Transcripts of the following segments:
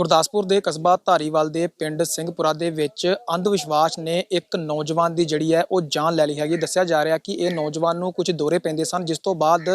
ਗੁਰਦਾਸਪੁਰ ਦੇ ਕਸਬਾ ਧਾਰੀਵਾਲ ਦੇ ਪਿੰਡ ਸਿੰਘਪੁਰਾ ਦੇ ਵਿੱਚ ਅੰਧ ਵਿਸ਼ਵਾਸ ਨੇ ਇੱਕ ਨੌਜਵਾਨ ਦੀ ਜਿਹੜੀ ਹੈ ਉਹ ਜਾਨ ਲੈ ਲਈ ਹੈਗੀ। ਦੱਸਿਆ ਜਾ ਰਿਹਾ ਕਿ ਇਹ ਨੌਜਵਾਨ ਨੂੰ ਕੁਝ ਦੌਰੇ ਪੈਂਦੇ ਸਨ, ਜਿਸ ਤੋਂ ਬਾਅਦ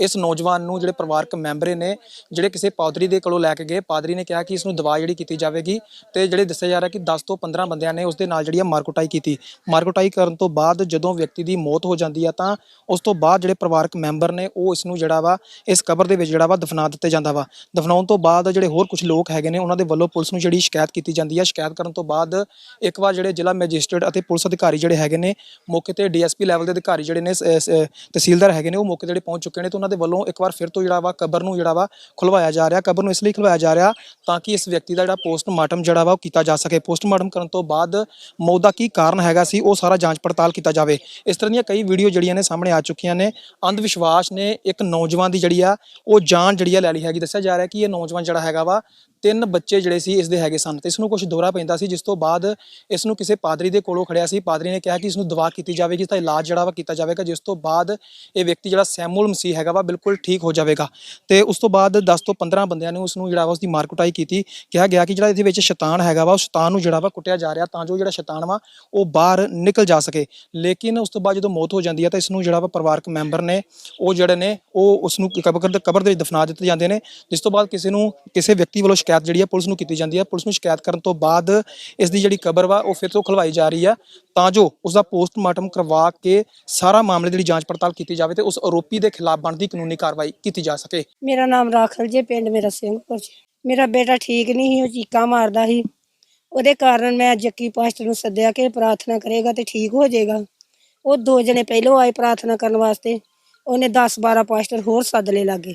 ਇਸ ਨੌਜਵਾਨ ਨੂੰ ਜਿਹੜੇ ਪਰਿਵਾਰਕ ਮੈਂਬਰ ਨੇ, ਜਿਹੜੇ ਕਿਸੇ ਪਾਦਰੀ ਦੇ ਕੋਲੋਂ ਲੈ ਕੇ ਗਏ। ਪਾਦਰੀ ਨੇ ਕਿਹਾ ਕਿ ਇਸ ਨੂੰ ਦਵਾ ਜਿਹੜੀ ਕੀਤੀ ਜਾਵੇਗੀ ਤੇ ਜਿਹੜੇ ਦੱਸਿਆ ਜਾ ਰਿਹਾ ਕਿ 10 ਤੋਂ 15 ਬੰਦਿਆਂ ਨੇ ਉਸ ਦੇ ਨਾਲ ਜਿਹੜੀ ਹੈ ਮਾਰਕੁਟਾਈ ਕੀਤੀ। ਮਾਰਕੁਟਾਈ ਕਰਨ ਤੋਂ ਬਾਅਦ ਜਦੋਂ ਵਿਅਕਤੀ ਦੀ ਮੌਤ ਹੋ ਜਾਂਦੀ ਹੈ ਤਾਂ ਉਸ ਤੋਂ ਬਾਅਦ ਜਿਹੜੇ ਪਰਿਵਾਰਕ ਮੈਂਬਰ ਨੇ ਉਹ ਇਸ ਨੂੰ ਜਿਹੜਾ ਵਾ, ਇਸ ਕਬਰ ਦੇ ਵਿੱਚ ਜਿਹੜਾ ਵਾ ਦਫਨਾ ਦਿੱਤੇ ਜਾਂਦਾ ਵਾ। ਦਫਨਾਉਣ ਤੋਂ ਬਾਅਦ ਜਿਹੜੇ ਹੋਰ ਕੁਝ ਲੋਕ ਹੈਗੇ ਨੇ ਉਹਨਾਂ ਦੇ ਵੱਲੋਂ ਪੁਲਿਸ ਨੂੰ ਜਿਹੜੀ ਸ਼ਿਕਾਇਤ ਕੀਤੀ ਜਾਂਦੀ ਹੈ, ਸ਼ਿਕਾਇਤ ਕਰਨ ਤੋਂ ਬਾਅਦ ਇੱਕ ਵਾਰ ਜਿਹੜੇ ਜ਼ਿਲ੍ਹਾ ਮੈਜਿਸਟ੍ਰੇਟ ਅਤੇ ਪੁਲਿਸ ਅਧਿਕਾਰੀ ਜਿਹੜੇ ਹੈਗੇ ਨੇ, ਮੌਕੇ ਤੇ ਡੀਐਸਪੀ ਲੈਵਲ ਦੇ ਅਧਿਕਾਰੀ ਜਿਹੜੇ ਨੇ ਤਹਿਸੀਲਦਾਰ ਹੈਗੇ ਨੇ, ਉਹ ਮੌਕੇ ਤੇ ਜਿਹੜੇ ਪਹੁੰਚ ਚੁੱਕੇ ਨੇ ਤੇ ਉਹਨਾਂ ਦੇ ਵੱਲੋਂ ਇੱਕ ਵਾਰ ਫਿਰ ਤੋਂ ਜਿਹੜਾ ਵਾ ਕਬਰ ਨੂੰ ਜਿਹੜਾ ਵਾ ਖੁਲਵਾਇਆ ਜਾ ਰਿਹਾ, ਕਬਰ ਨੂੰ ਇਸ ਲਈ ਖੁਲਵਾਇਆ ਜਾ ਰਿਹਾ ਤਾਂ ਕਿ ਇਸ ਵਿਅਕਤੀ ਦਾ ਜਿਹੜਾ ਪੋਸਟਮਾਰਟਮ ਜਿਹੜਾ ਵਾ ਉਹ ਕੀਤਾ ਜਾ ਸਕੇ। ਪੋਸਟਮਾਰਟਮ ਕਰਨ ਤੋਂ ਬਾਅਦ ਮੌਤ ਦਾ ਕੀ ਕਾਰਨ ਹੈਗਾ ਸੀ, ਉਹ ਸਾਰਾ ਜਾਂਚ ਪੜਤਾਲ ਕੀਤਾ ਜਾਵੇ। ਇਸ ਤਰ੍ਹਾਂ ਦੀਆਂ ਕਈ ਵੀਡੀਓ ਜਿਹੜੀਆਂ ਨੇ ਸਾਹਮਣੇ ਆ ਚੁੱਕੀਆਂ ਨੇ। ਅੰਧ ਵਿਸ਼ਵਾਸ ਨੇ ਇੱਕ ਨੌਜਵਾਨ ਦੀ ਜਿਹੜੀ ਆ, ਉਹ ਜਾਨ ਜਿਹੜੀ ਆ ਲੈ ਲਈ ਹੈਗੀ। ਦੱਸਿਆ ਜਾ ਰਿਹਾ ਕਿ ਇਹ ਨੌਜਵਾਨ ਜਿਹੜਾ ਹੈਗਾ ਵਾ ਤਿੰਨ ਬੱਚੇ ਜਿਹੜੇ ਸੀ ਇਸ ਦੇ ਹੈਗੇ ਸਨ ਤੇ ਇਸ ਨੂੰ ਕੁਝ ਦੌਰਾ ਪੈਂਦਾ ਸੀ ਜਿਸ ਤੋਂ ਬਾਅਦ ਇਸ ਨੂੰ ਕਿਸੇ ਪਾਦਰੀ ਦੇ ਕੋਲੋਂ ਖੜਿਆ ਸੀ। ਪਾਦਰੀ ਨੇ ਕਿਹਾ ਕਿ ਇਸ ਨੂੰ ਦਵਾ ਕੀਤੀ ਜਾਵੇਗੀ ਇਸ ਦਾ ਇਲਾਜ ਜਿਹੜਾ ਵਾ ਕੀਤਾ ਜਾਵੇਗਾ ਜਿਸ ਤੋਂ ਬਾਅਦ ਇਹ ਵਿਅਕਤੀ ਜਿਹੜਾ ਸੈਮੂਅਲ ਮਸੀਹ ਹੈਗਾ ਵਾ ਬਿਲਕੁਲ ਠੀਕ ਹੋ ਜਾਵੇਗਾ। ਤੇ ਉਸ ਤੋਂ ਬਾਅਦ 10 ਤੋਂ 15 ਬੰਦਿਆਂ ਨੇ ਉਸ ਨੂੰ ਜਿਹੜਾ ਵਾ ਉਸ ਦੀ ਮਾਰਕੁਟਾਈ ਕੀਤੀ। ਕਿਹਾ ਗਿਆ ਕਿ ਜਿਹੜਾ ਇਹਦੇ ਵਿੱਚ ਸ਼ੈਤਾਨ ਹੈਗਾ ਵਾ ਉਹ ਸ਼ੈਤਾਨ ਨੂੰ ਜਿਹੜਾ ਵਾ ਕੁੱਟਿਆ ਜਾ ਰਿਹਾ ਤਾਂ ਜੋ ਜਿਹੜਾ ਸ਼ੈਤਾਨ ਵਾ ਉਹ ਬਾਹਰ ਨਿਕਲ ਜਾ ਸਕੇ। ਲੇਕਿਨ ਉਸ ਤੋਂ ਬਾਅਦ ਜਦੋਂ ਮੌਤ ਹੋ ਜਾਂਦੀ ਹੈ ਤਾਂ ਇਸ ਨੂੰ ਜਿਹੜਾ ਵਾ ਪਰਿਵਾਰਕ ਮੈਂਬਰ ਨੇ ਉਹ ਜਿਹੜੇ ਨੇ ਉਹ ਉਸ ਨੂੰ ਕਬਰ ਕਬਰ ਦੇ ਵਿੱਚ ਦਫਨਾ ਦਿੱਤੇ ਜਾਂਦੇ ਨੇ। ਜਿਸ ਤੋਂ ਬਾਅਦ ਕਿਸੇ ਨੂੰ ਕਿਸੇ ਵਿਅਕਤੀ ਵੱਲੋਂ ਸ਼ਿਕਾਇਤ ਜਿਹੜੀ ਹੈ ਪੁਲਿਸ ਨੂੰ ਕੀਤੀ ਜਾਂਦੀ ਹੈ ਪੁਲਿਸ ਨੂੰ ਸ਼ਿਕਾਇਤ ਕਰਨ ਤੋਂ ਬਾਅਦ ਇਸ ਦੀ ਜਿਹੜੀ ਕਬਰ ਵਾ, ਉਹ ਫਿਰ ਤੋਂ ਖੁਲਵਾਈ ਜਾ ਰਹੀ ਆ। ਤਾਂ ਜੋ ਉਸ ਦਾ ਪੋਸਟਮਾਰਟਮ ਕਰਵਾ ਕੇ ਸਾਰਾ ਮਾਮਲੇ ਦੀ ਜਿਹੜੀ ਜਾਂਚ ਪੜਤਾਲ ਕੀਤੀ ਜਾਵੇ ਤੇ ਉਸ ਆਰੋਪੀ ਦੇ ਖਿਲਾਫ ਬਣਦੀ ਕਾਨੂੰਨੀ ਕਾਰਵਾਈ ਕੀਤੀ ਜਾ ਸਕੇ। ਮੇਰਾ ਨਾਮ ਰਾਖਲ ਜੇ, ਪਿੰਡ ਮੇਰਾ ਸਿੰਘਪੁਰ ਚ ਮੇਰਾ ਬੇਟਾ ਠੀਕ ਨਹੀਂ ਸੀ, ਉਹ ਚੀਕਾਂ ਮਾਰਦਾ ਸੀ। ਉਹਦੇ ਕਾਰਨ ਮੈਂ ਜੱਕੀ ਪਾਸਟਰ ਨੂੰ ਸੱਦਿਆ ਕਿ ਪ੍ਰਾਰਥਨਾ ਕਰੇਗਾ ਤੇ ਠੀਕ ਹੋ ਜਾਏਗਾ। ਉਹ ਦੋ ਜਣੇ ਪਹਿਲੋਂ ਆਏ ਪ੍ਰਾਰਥਨਾ ਕਰਨ ਵਾਸਤੇ। ਉਹਨੇ 10 12 ਪਾਸਟਰ ਹੋਰ ਸੱਦ ਲੈ ਲਾਗੇ।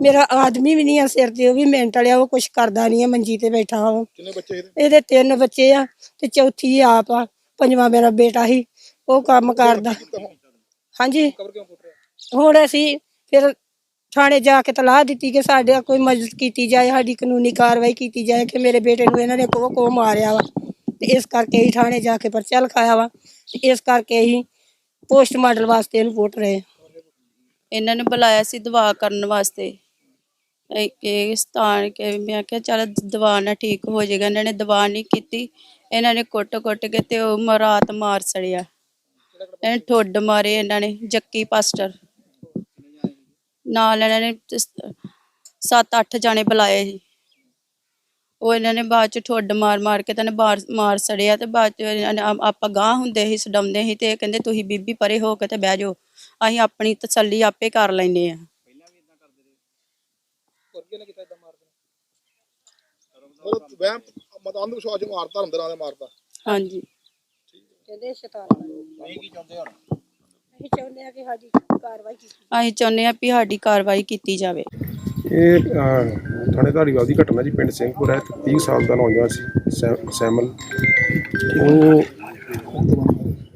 ਮੇਰਾ ਆਦਮੀ ਵੀ ਨਹੀਂ ਆ ਸਿਰ ਤੇ ਉਹ ਵੀ ਮਿੰਟ ਵਾਲਿਆ ਉਹ ਕੁਛ ਕਰਦਾ ਨਹੀਂ ਆ ਮੰਜੀ ਤੇ ਬੈਠਾ ਵਾ। ਕਿੰਨੇ ਬੱਚੇ ਇਹਦੇ? ਇਹਦੇ ਤਿੰਨ ਬੱਚੇ ਆ ਤੇ ਚੌਥੀ ਆਪ ਆ ਪੰਜਵਾਂ ਮੇਰਾ ਬੇਟਾ ਹੀ ਉਹ ਕੰਮ ਕਰਦਾ। ਹਾਂਜੀ। ਕਬਰ ਕਿਉਂ ਫੁੱਟ ਰਿਹਾ? ਹੁਣ ਅਸੀਂ ਫਿਰ ਥਾਣੇ ਜਾ ਕੇ ਤਲਾਹ ਦਿੱਤੀ ਕਿ ਸਾਡੇ ਕੋਈ ਮਦਦ ਕੀਤੀ ਜਾਏ ਸਾਡੀ ਕਾਨੂੰਨੀ ਕਾਰਵਾਈ ਕੀਤੀ ਜਾਏ ਕਿ ਮੇਰੇ ਬੇਟੇ ਨੂੰ ਇਹਨਾਂ ਨੇ ਕੋ ਕੋ ਮਾਰਿਆ ਵਾ। ਤੇ ਇਸ ਕਰਕੇ ਹੀ ਥਾਣੇ ਜਾ ਕੇ ਪਰਚਾ ਲਿਖਾਇਆ ਵਾ ਤੇ ਇਸ ਕਰਕੇ ਹੀ ਪੋਸਟ ਮਾਡਲ ਵਾਸਤੇ ਇਹਨੂੰ ਪੁੱਟ ਰਹੇ। ਇਹਨਾਂ ਨੇ ਬੁਲਾਇਆ ਸੀ ਦਵਾ ਕਰਨ ਵਾਸਤੇ। ਇਹ- ਇਹ ਕੇ ਮੈਂ ਕਿਹਾ ਚੱਲ ਦਵਾ ਨਾਲ ਠੀਕ ਹੋ ਜਾਏਗਾ। ਇਹਨਾਂ ਨੇ ਦਵਾ ਨਹੀਂ ਕੀਤੀ। ਇਹਨਾਂ ਨੇ ਕੁੱਟ-ਕੁੱਟ ਕੇ ਤੇ ਉਹ ਮ- ਰਾਤ ਮਾਰ ਸੜਿਆ। ਇਹਨਾਂ ਨੇ ਠੁੱਡ ਮਾਰੇ ਇਹਨਾਂ ਨੇ, ਜੱਕੀ ਪਾਸਟਰ। ਨਾਲ ਇਹਨਾਂ ਨੇ 7-8 ਜਾਣੇ ਬੁਲਾਏ ਸੀ। ਉਹ ਇਹਨਾਂ ਨੇ ਬਾਅਦ ਚ ਠੁੱਡ ਮਾਰ ਮਾਰ ਕੇ ਤਾਂ ਨੇ ਮਾਰ ਸੜਿਆ ਤੇ ਬਾਅਦ ਚ ਇਹਨਾਂ ਨੇ ਆ- ਆਪਾਂ ਗਾਂ ਹੁੰਦੇ ਸੀ, ਸਡਾਉਂਦੇ ਸੀ ਤੇ ਇਹ ਕਹਿੰਦੇ, ਤੁਸੀਂ ਬੀਬੀ ਪਰੇ ਹੋ ਕੇ ਤੇ ਬਹਿ ਜਾਓ। ਅਸੀਂ ਆਪਣੀ ਤਸੱਲੀ ਆਪੇ ਕਰ ਲੈਨੇ ਆ ਕੀ ਨੇ ਕੀਤਾ ਇਦਾਂ ਮਾਰ ਦੇਣਾ ਮਤਲਬ ਵਹਿਮ ਮਤ ਅੰਧ ਵਿਸ਼ਵਾਸ ਨੂੰ ਮਾਰਦਾ ਧਰਮ ਦੇ ਨਾਂ ਤੇ ਮਾਰਦਾ। ਹਾਂਜੀ। ਕਹਿੰਦੇ ਸ਼ੈਤਾਨ ਨਹੀਂ ਕੀ ਚਾਹੁੰਦੇ ਹੁਣ? ਅਸੀਂ ਚਾਹੁੰਦੇ ਆ ਕਿ ਸਾਡੀ ਕਾਰਵਾਈ ਕੀਤੀ ਅਸੀਂ ਚਾਹੁੰਦੇ ਆ ਵੀ ਸਾਡੀ ਕਾਰਵਾਈ ਕੀਤੀ ਜਾਵੇ। ਇਹ ਥਾਣੇ ਧਾਰੀਵਾਲ ਦੀ ਘਟਨਾ ਜੀ ਪਿੰਡ ਸਿੰਘਪੁਰ ਹੈ 30 ਸਾਲ ਦਾ ਨੌਜਵਾਨ ਸੀ ਸੈ- ਸੈਮਲ। ਉਹ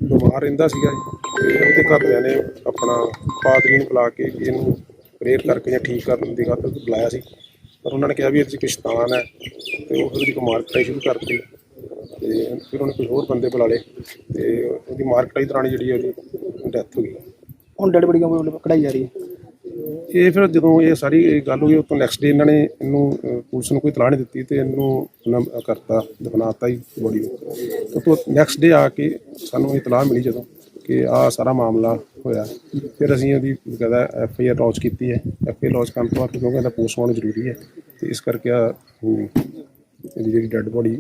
ਬਿਮਾਰ ਰਹਿੰਦਾ ਸੀਗਾ ਜੀ। ਤੇ ਉਹਦੇ ਘਰਦਿਆਂ ਨੇ ਆਪਣਾ ਪਾਦਰੀ ਨੂੰ ਬੁਲਾ ਕੇ ਇਹਨੂੰ ਪ੍ਰੇਅਰ ਕਰਕੇ ਜਾਂ ਠੀਕ ਕਰਨ ਦੀ ਖਾਤਰ ਬੁਲਾਇਆ ਸੀ। ਪਰ ਉਹਨਾਂ ਨੇ ਕਿਹਾ ਵੀ ਇਹਦੇ 'ਚ ਕੁਛ ਸ਼ੈਤਾਨ ਹੈ ਤੇ ਉਹ ਫਿਰ ਉਹਦੀ ਮਾਰਕਟਾਈ ਸ਼ੁਰੂ ਕਰਤੀ ਤੇ ਫਿਰ ਉਹਨੇ ਕੋਈ ਹੋਰ ਬੰਦੇ ਬੁਲਾ ਲਏ ਤੇ ਉਹਦੀ ਮਾਰਕਟਾਈ ਦੌਰਾਨ ਜਿਹੜੀ ਉਹਦੀ ਡੈਥ ਹੋ ਗਈ। ਹੁਣ ਡੈਡ ਬੜੀ ਕਢਾਈ ਜਾ ਰਹੀ ਹੈ? ਇਹ ਫਿਰ ਜਦੋਂ ਇਹ ਸਾਰੀ ਇਹ ਗੱਲ ਹੋਈ ਉਸ ਤੋਂ ਨੈਕਸਟ ਡੇ ਇਹਨਾਂ ਨੇ ਇਹਨੂੰ ਪੁਲਿਸ ਨੂੰ ਕੋਈ ਤਲਾਹ ਨਹੀਂ ਦਿੱਤੀ ਤੇ ਇਹਨੂੰ ਕਰਤਾ ਦਫਨਾਤਾ ਹੀ ਬੋਡੀ ਨੂੰ। ਉਸ ਤੋਂ ਨੈਕਸਟ ਡੇ ਆ ਕੇ ਸਾਨੂੰ ਇਤਲਾਹ ਮਿਲੀ ਜਦੋਂ। ਕਿ ਆ ਸਾਰਾ ਮਾਮਲਾ ਹੋਇਆ। ਫਿਰ ਅਸੀਂ ਉਹਦੀ ਬਕਾਇਦਾ ਐਫ ਆਈ ਆਰ ਲੌਂਚ ਕੀਤੀ ਹੈ। ਐਫ ਆਈ ਆਰ ਲੌਂਚ ਕਰਨ ਤੋਂ ਬਾਅਦ ਕਿਉਂਕਿ ਇਹਦਾ ਪੋਸਟਮਾਰਟਮ ਜ਼ਰੂਰੀ ਹੈ। ਤੇ ਇਸ ਕਰਕੇ ਆ ਇਹਦੀ ਜਿਹੜੀ ਡੈੱਡ ਬੋਡੀ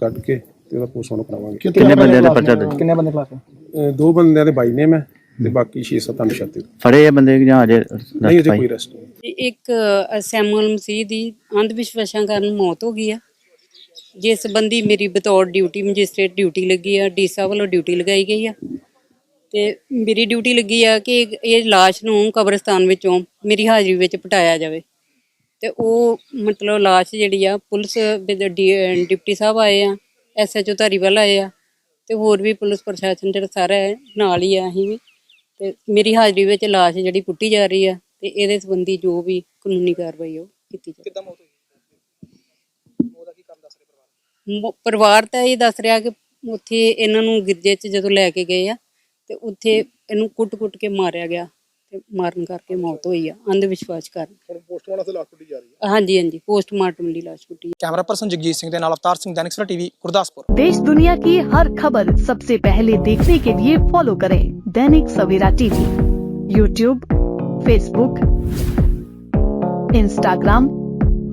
ਕੱਢ ਕੇ ਤੇ ਉਹਦਾ ਪੋਸਟਮਾਰਟਮ ਕਰਾਵਾਂਗੇ। ਕਿੰਨੇ ਬੰਦਿਆਂ ਦਾ ਪਰਚਾ ਦਰਜ ਕਿੰਨੇ ਬੰਦੇ ਖਿਲਾਫ ਦੋ ਬੰਦਿਆਂ ਦੇ ਬਾਈ ਨੇਮ ਹੈ ਤੇ ਬਾਕੀ 6-7 ਅਨਸ਼ਾਤੇ ਫੜੇ ਆ ਬੰਦੇ ਜਾਂ ਅਜੇ ਨਹੀਂ ਅਜੇ ਕੋਈ ਅਰੈਸਟ ਨਹੀਂ। ਇੱਕ ਸੈਮੂਅਲ ਮਸੀਹ ਦੀ ਅੰਧ ਵਿਸ਼ਵਾਸਾਂ ਕਾਰਨ ਮੌਤ ਹੋ ਗਈ ਆ। ਜਿਸ ਸੰਬੰਧੀ ਮੇਰੀ ਬਤੌਰ ਡਿਊਟੀ ਮੈਜਿਸਟ੍ਰੇਟ ਡਿਊਟੀ ਲੱਗੀ ਆ। ਡੀਸਾ ਵੱਲੋਂ ਡਿਊਟੀ ਲਗਾਈ ਗਈ ਆ। ਤੇ ਮੇਰੀ ਡਿਊਟੀ ਲੱਗੀ ਆ ਕਿ ਇਹ- ਲਾਸ਼ ਨੂੰ ਕਬਰਸਤਾਨ ਵਿੱਚੋਂ ਮੇਰੀ ਹਾਜ਼ਰੀ ਵਿੱਚ ਪਟਾਇਆ ਜਾਵੇ। ਤੇ ਉਹ ਮਤਲਬ ਲਾਸ਼ ਜਿਹੜੀ ਆ ਪੁਲਿਸ ਦੇ ਡੀ- ਡਿਪਟੀ ਸਾਹਿਬ ਆਏ ਆ ਐਸਐਚਓ ਧਾਰੀਵਾਲ ਆਏ ਆ ਤੇ ਹੋਰ ਵੀ ਪੁਲਿਸ ਪ੍ਰਸ਼ਾਸਨ ਜਿਹੜਾ ਸਾਰਾ ਹੈ ਨਾਲ ਹੀ ਆ ਅਸੀਂ ਵੀ। ਤੇ ਮੇਰੀ ਹਾਜ਼ਰੀ ਵਿੱਚ ਲਾਸ਼ ਜਿਹੜੀ ਪੁੱਟੀ ਜਾ ਰਹੀ ਆ ਤੇ ਇਹਦੇ ਸੰਬੰਧੀ ਜੋ ਵੀ ਕਾਨੂੰਨੀ ਕਾਰਵਾਈ ਉਹ ਕੀਤੀ ਜਾਵੇ। ਕਿੱਦਾਂ ਮੌਤ ਹੋਈ? ਉਹਦਾ ਕੀ ਕੰਮ ਦੱਸ ਰਹੇ ਪਰਿਵਾਰ? ਮ- ਪਰਿਵਾਰ ਤਾਂ ਇਹ ਦੱਸ ਰਿਹਾ ਕਿ ਉੱਥੇ ਇਹਨਾਂ ਨੂੰ ਗਿਰਜੇ 'ਚ ਜਦੋਂ ਲੈ ਕੇ ਗਏ ਆ ਤੇ ਉੱਥੇ ਇਹਨੂੰ ਕੁੱਟ-ਕੁੱਟ ਕੇ ਮਾਰਿਆ ਗਿਆ ਤੇ ਮਾਰਨ ਕਰਕੇ ਮੌਤ ਹੋਈ ਆ ਅੰਧ ਵਿਸ਼ਵਾਸ ਕਾਰਨ ਹੁਣ ਪੋਸਟਮਾਰਟਮ ਵਾਸਤੇ ਲਾਸ਼ ਪੁੱਟੀ ਜਾ ਰਹੀ ਹੈ ਹਾਂਜੀ ਹਾਂਜੀ ਪੋਸਟਮਾਰਟਮ ਦੀ ਲਾਸ਼ ਪੁੱਟੀ ਕੈਮਰਾ ਪਰਸਨ ਜਗਜੀਤ ਸਿੰਘ ਦੇ ਨਾਲ ਅਵਤਾਰ ਸਿੰਘ ਦੈਨਿਕ ਸਵੇਰਾ ਟੀਵੀ ਗੁਰਦਾਸਪੁਰ देश दुनिया की हर खबर सबसे पहले देखने के लिए फॉलो करें Dainik Savera TV YouTube Facebook Instagram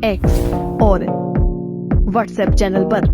X और व्हाट्सएप चैनल पर।